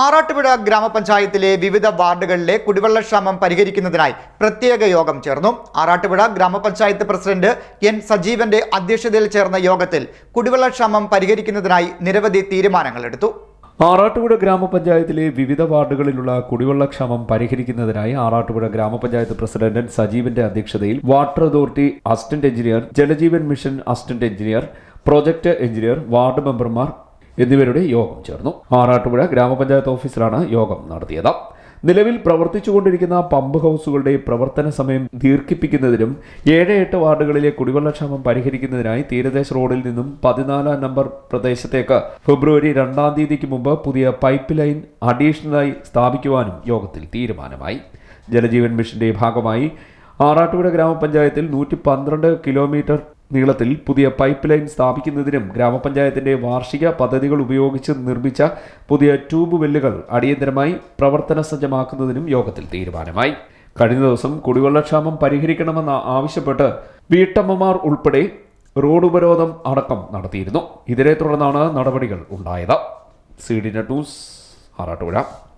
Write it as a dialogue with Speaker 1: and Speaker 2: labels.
Speaker 1: ആറാട്ടുപുഴ ഗ്രാമപഞ്ചായത്തിലെ വിവിധ വാർഡുകളിലെ കുടിവെള്ളക്ഷാമം പരിഹരിക്കുന്നതിനായി പ്രത്യേക യോഗം ചേർന്നു. ആറാട്ടുപുഴ ഗ്രാമപഞ്ചായത്ത് പ്രസിഡന്റ് എൻ സജീവന്റെ അധ്യക്ഷതയിൽ ചേർന്ന യോഗത്തിൽ കുടിവെള്ളക്ഷാമം പരിഹരിക്കുന്നതിനായി നിരവധി തീരുമാനങ്ങൾ എടുത്തു.
Speaker 2: ആറാട്ടുപുഴ ഗ്രാമപഞ്ചായത്തിലെ വിവിധ വാർഡുകളിലുള്ള കുടിവെള്ളക്ഷാമം പരിഹരിക്കുന്നതിനായി ആറാട്ടുപുഴ ഗ്രാമപഞ്ചായത്ത് പ്രസിഡന്റ് സജീവന്റെ അധ്യക്ഷതയിൽ water authority assistant engineer Jaljeevan mission assistant engineer project engineer ward മെമ്പർമാർ എന്നിവരുടെ യോഗം ചേർന്നു. ആറാട്ടുപുഴ ഗ്രാമപഞ്ചായത്ത് ഓഫീസിലാണ് യോഗം നടത്തിയത്. നിലവിൽ പ്രവർത്തിച്ചുകൊണ്ടിരിക്കുന്ന പമ്പ് ഹൗസുകളുടെ പ്രവർത്തന സമയം ദീർഘിപ്പിക്കുന്നതിനും ഏഴ് എട്ട് വാർഡുകളിലെ കുടിവെള്ളക്ഷാമം പരിഹരിക്കുന്നതിനായി തീരദേശ റോഡിൽ നിന്നും പതിനാലാം നമ്പർ പ്രദേശത്തേക്ക് ഫെബ്രുവരി രണ്ടാം തീയതിക്ക് മുമ്പ് പുതിയ പൈപ്പ് ലൈൻ അഡീഷണലായി സ്ഥാപിക്കുവാനും യോഗത്തിൽ തീരുമാനമായി. ജലജീവൻ മിഷന്റെ ഭാഗമായി ആറാട്ടുപുഴ ഗ്രാമപഞ്ചായത്തിൽ നൂറ്റി പന്ത്രണ്ട് കിലോമീറ്റർ നീളത്തിൽ പുതിയ പൈപ്പ് ലൈൻ സ്ഥാപിക്കുന്നതിനും ഗ്രാമപഞ്ചായത്തിന്റെ വാർഷിക പദ്ധതികൾ ഉപയോഗിച്ച് നിർമ്മിച്ച പുതിയ ട്യൂബ് വെല്ലുകൾ അടിയന്തരമായി പ്രവർത്തന സജ്ജമാക്കുന്നതിനും യോഗത്തിൽ തീരുമാനമായി. കഴിഞ്ഞ ദിവസം കുടിവെള്ളക്ഷാമം പരിഹരിക്കണമെന്ന് ആവശ്യപ്പെട്ട് വീട്ടമ്മമാർ ഉൾപ്പെടെ റോഡ് ഉപരോധം അടക്കം നടത്തിയിരുന്നു. ഇതിനെ തുടർന്നാണ് നടപടികൾ ഉണ്ടായത്. C D net news Arattupuzha.